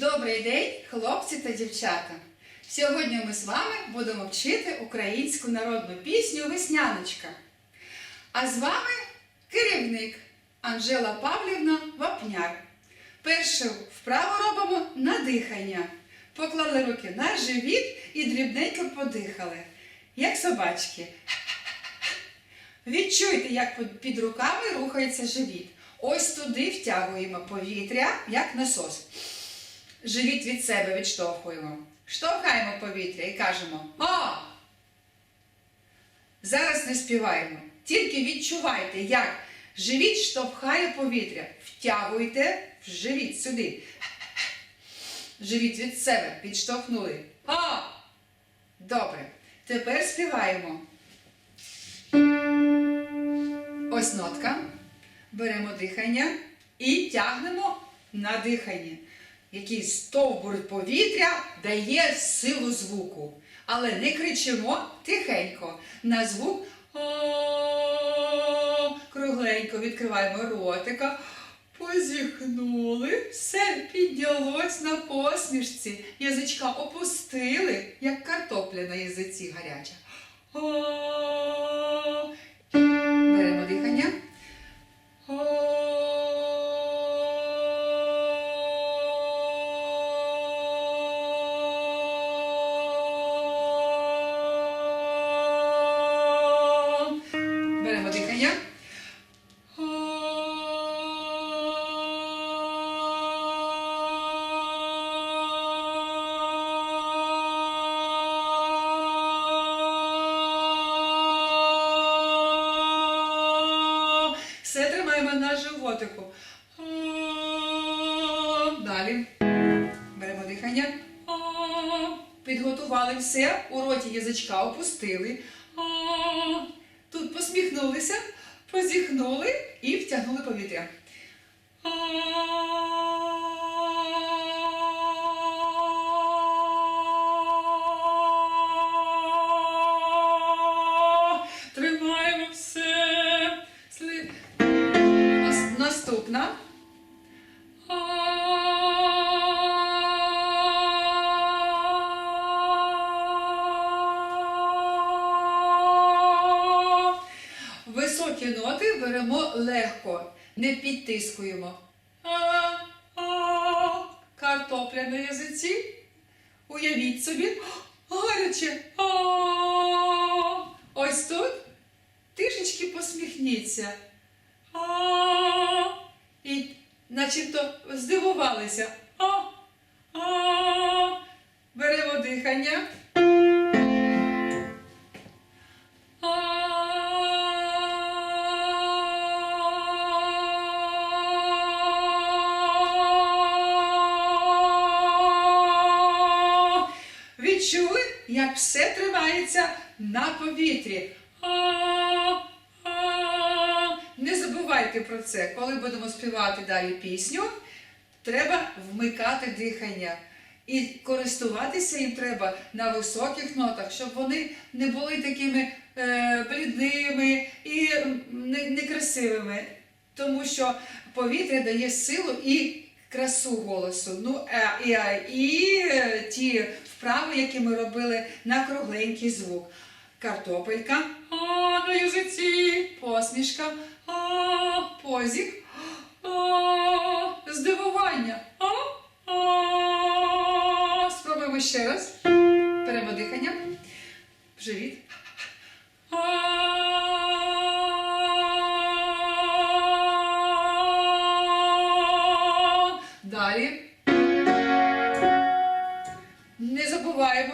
Добрий день, хлопці та дівчата! Сьогодні ми з вами будемо вчити українську народну пісню Весняночка. А з вами керівник Анжела Павлівна Вапняр. Першу вправу робимо на дихання. Поклали руки на живіт і дрібненько подихали, як собачки. Відчуйте, як під руками рухається живіт. Ось туди втягуємо повітря, як насос. Живіт від себе відштовхуємо. Штовхаємо повітря і кажемо А! Зараз не співаємо. Тільки відчувайте, як живіт штовхає повітря. Втягуйте в живіт сюди. Живіт від себе підштовхнули. А! Добре. Тепер співаємо. Ось нотка. Беремо дихання і тягнемо на дихання. Який стовбур повітря дає силу звуку. Але не кричимо тихенько. На звук кругленько відкриваємо ротика. Позіхнули, все піднялось на посмішці. Язичка опустили, як картопля на язиці гаряча. Беремо дихання. Все тримаємо на животику. Далі. Беремо дихання. Підготували все. У роті язичка опустили. Тут посміхнулися, позіхнули і втягнули повітря. Наступна. Високі ноти беремо легко, не підтискуємо. Картопля на язиці. Уявіть собі, як все тримається на повітрі. Не забувайте про це, коли будемо співати далі пісню, треба вмикати дихання. І користуватися їм треба на високих нотах, щоб вони не були такими е, блідними і некрасивими. Тому що повітря дає силу і красу голосу. Ну, е, і, е, і е, ті вправи, які ми робили на кругленький звук. Картопелька, а, на язиці, посмішка, а, позік, а, здивування. А, а. Спробуємо ще раз. Беремо дихання. Живіт. Далі.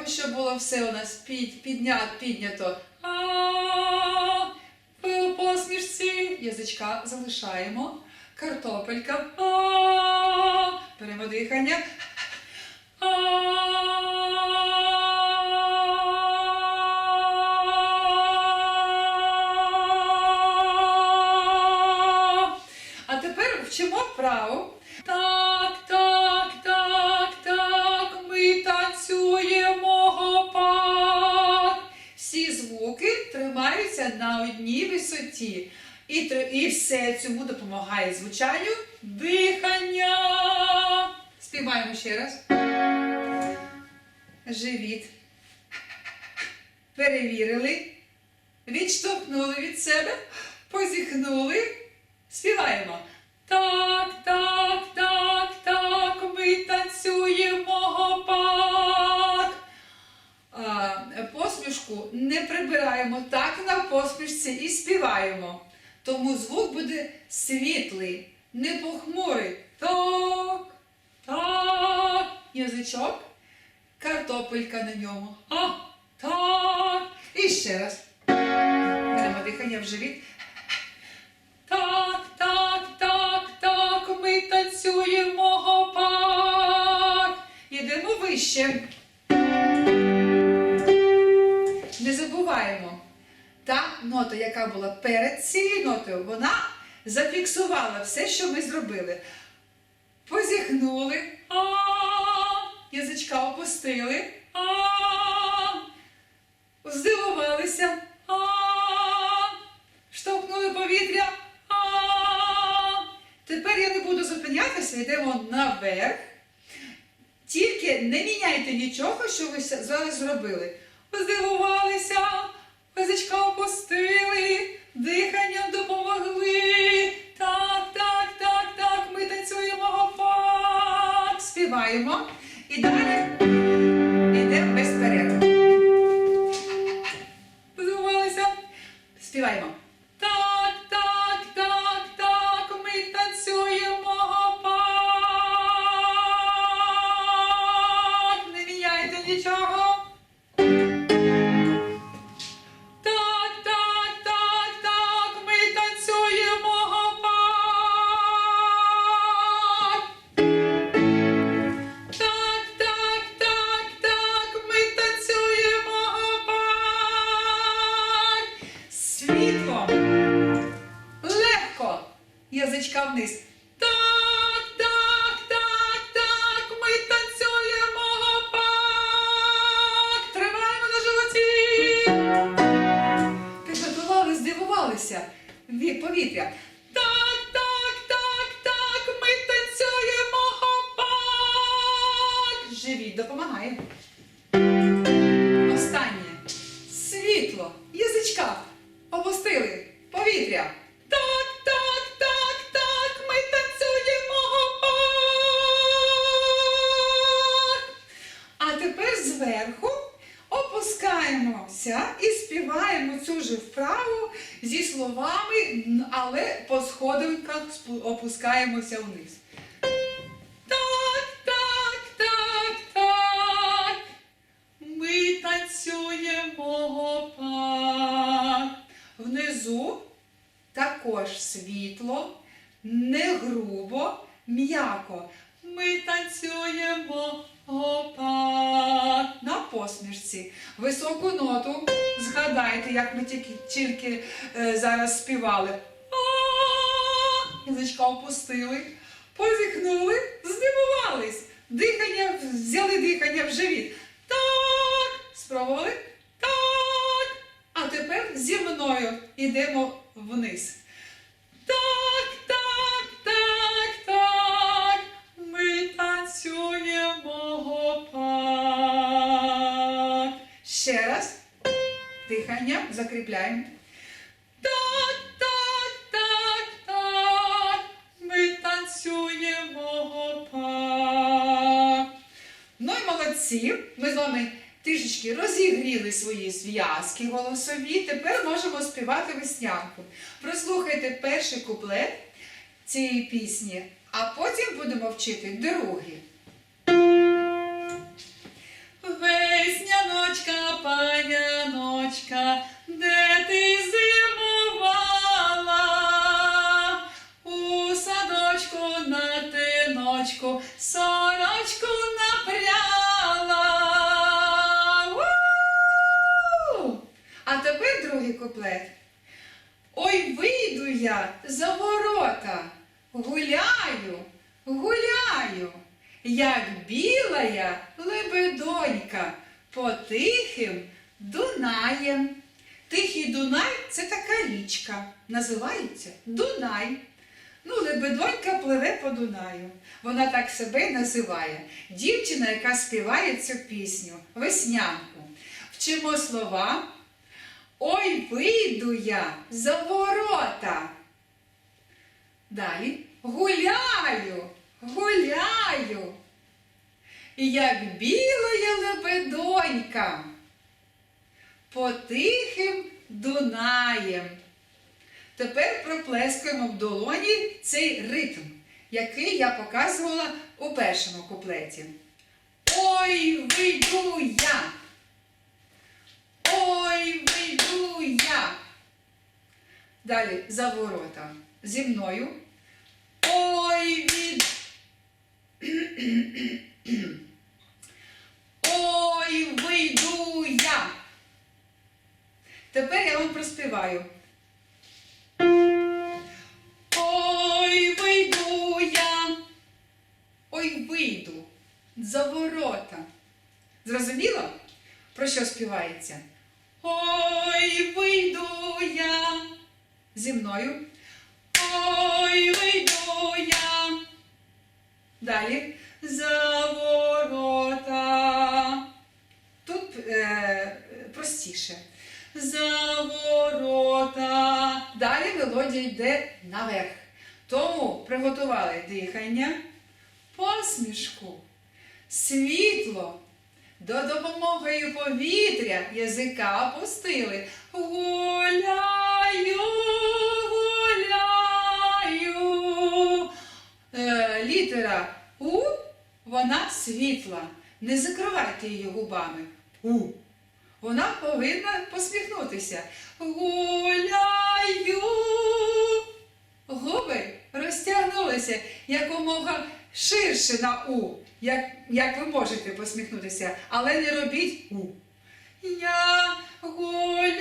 Що було все у нас під, піднято, піднято. По посмішці. Язичка залишаємо. Картопелька. Беремо дихання. А тепер вчимо вправу. Тримаються на одній висоті. І, і все цьому допомагає звучанню дихання. Співаємо. Ще раз. Живіт. Перевірили. Відштовхнули від себе. Позіхнули. Співаємо. Так, так, посмішку не прибираємо так на посмішці і співаємо. Тому звук буде світлий, не похмурий. Так, так, язичок, картопелька на ньому. А, так. І ще раз. Беремо дихання в живіт. Так, так, так, так, ми танцюємо гопак. Йдемо вище. Забуваємо, та нота, яка була перед цією нотою, вона зафіксувала все, що ми зробили. Позіхнули, язичка опустили, здивувалися, штовхнули повітря. Тепер я не буду зупинятися, йдемо наверх. Тільки не міняйте нічого, що ви зараз зробили. Здивувалися, язичка опустили, диханням допомогли. Так, так, так, так, ми танцюємо гопак, співаємо. І далі йдемо без перерви. Здивувалися, співаємо. Допомагає. Танцюємо гопак. Внизу також світло, не грубо, м'яко. Ми танцюємо гопак. На посмішці. Високу ноту. Згадайте, як ми тільки, тільки е, зараз співали. Язичка опустили, позіхнули, здивувались. Дихання, взяли дихання в живіт. Так, спробували. Так. А тепер зі мною йдемо вниз. Так, так, так, так. Ми танцюємо гопак. Ще раз. Дихання закріпляємо. Голосові. Тепер можемо співати веснянку. Прослухайте перший куплет цієї пісні, а потім будемо вчити другий. Ну, лебедонька пливе по Дунаю. Вона так себе називає. Дівчина, яка співає цю пісню, веснянку. Вчимо слова. Ой, вийду я за ворота. Далі гуляю, гуляю. І як білая лебедонька по тихим Дунаєм. Тепер проплескуємо в долоні цей ритм, який я показувала у першому куплеті. Ой, вийду я. Ой, вийду я. Далі за ворота. Зі мною. Ой, від. Ой, вийду я. Тепер я вам проспіваю. Ой, вийду я. Ой, вийду за ворота. Зрозуміло, про що співається? Ой, вийду я. Зі мною. Ой, вийду я. Далі за ворота. Тут е, простіше. За ворота. Далі мелодія йде наверх. Тому приготували дихання, посмішку, світло. До допомогою повітря язика опустили. Гуляю, гуляю. Е, літера У, вона світла. Не закривайте її губами. У. Вона повинна посміхнутися. Гуляю. Губи розтягнулися якомога ширше на У, як, як ви можете посміхнутися, але не робіть У. Я гуляю,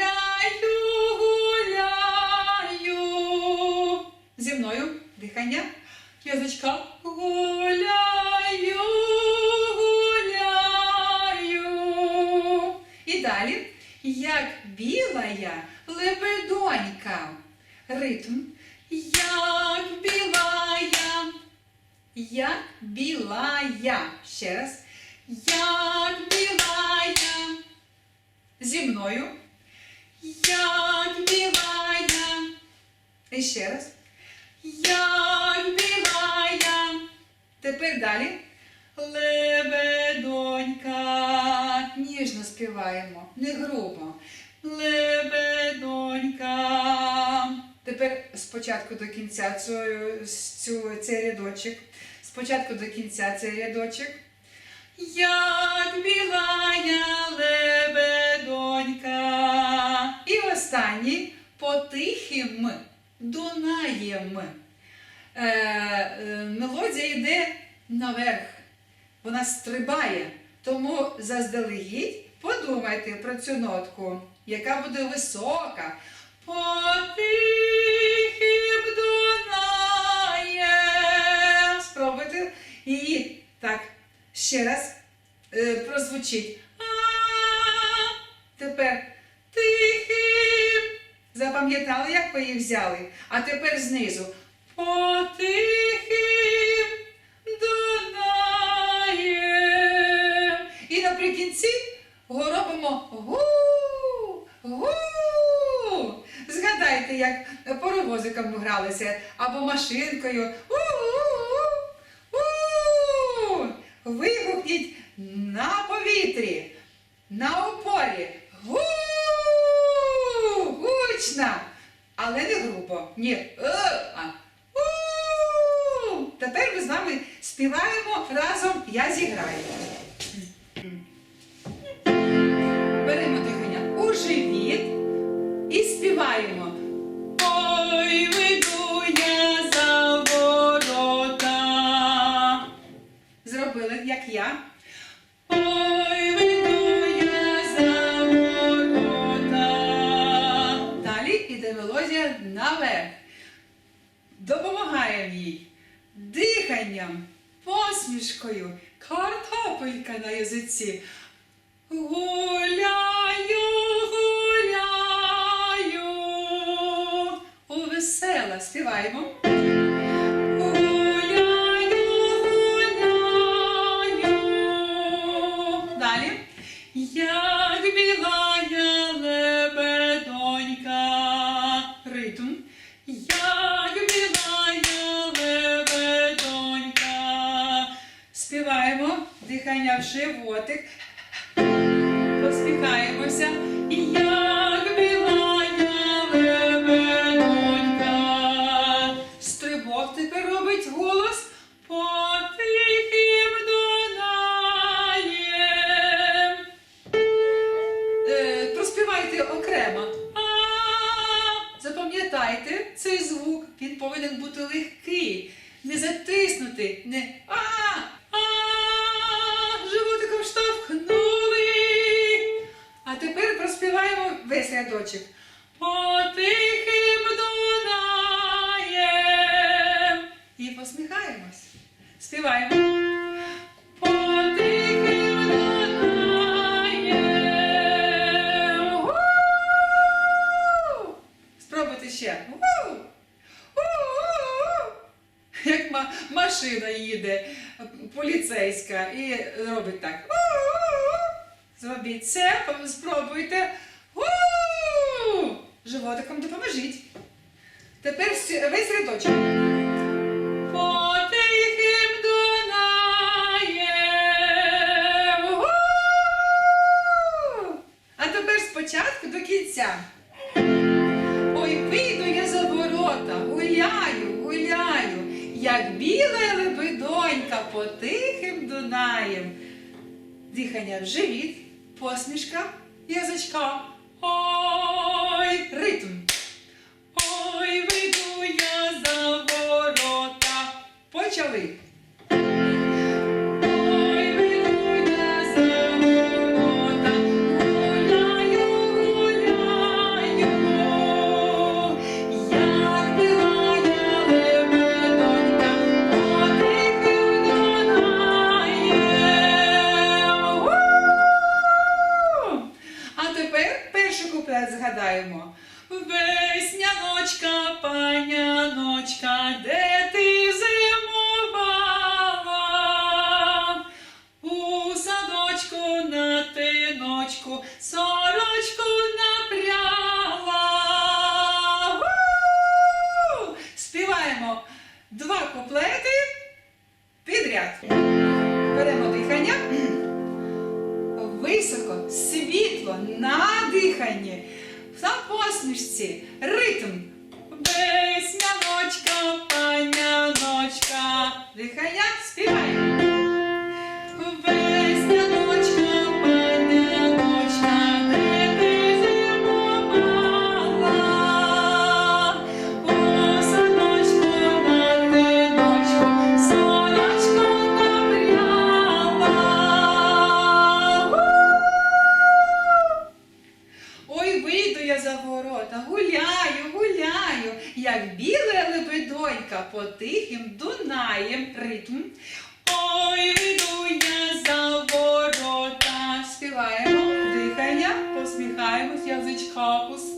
гуляю. Зі мною дихання. Язичка. Гуляю, далі, як білая лебедонька. Ритм. Як білая. Як білая. Ще раз. Як білая. Зі мною. Як білая. І ще раз. Як білая. Тепер далі. Лебедонька. Ніжно співаємо, не грубо. Лебедонька. Тепер спочатку до кінця цю, цю, цей рядочок. Спочатку до кінця цей рядочок. Як білая лебедонька. І останній потихим Дунаєм. Е, е, мелодія йде наверх. Вона стрибає. Тому заздалегідь подумайте про цю нотку, яка буде висока. Потихим Дунаєм. Спробуйте її так ще раз е, прозвучить. А Тепер тихим. Запам'ятали, як ви її взяли? А тепер знизу. Потихим І наприкінці робимо гу, гу. Згадайте, як паровозиком гралися або машинкою. У-у-у. У. Вигукніть на повітрі, на опорі. Гу! Гучно! Але не грубо. Ні. Е. Тепер ми з вами співаємо разом Я зіграю. Посмішкою, картопелька на язиці. Гуляю, гуляю. Увесела, весела співаємо. ще. Як машина їде, поліцейська, і робить так. Зробіть це, спробуйте. Животиком допоможіть. Тепер весь рядочок. Потихим. А тепер спочатку до кінця. Посмішка потихим дунаєм. Дихання в живіт, посмішка язичка. Ой, ритм. Ой, вийду я за ворота. Почали. Весняночка, паняночка, де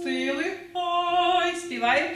відпустили. Ой, співаємо.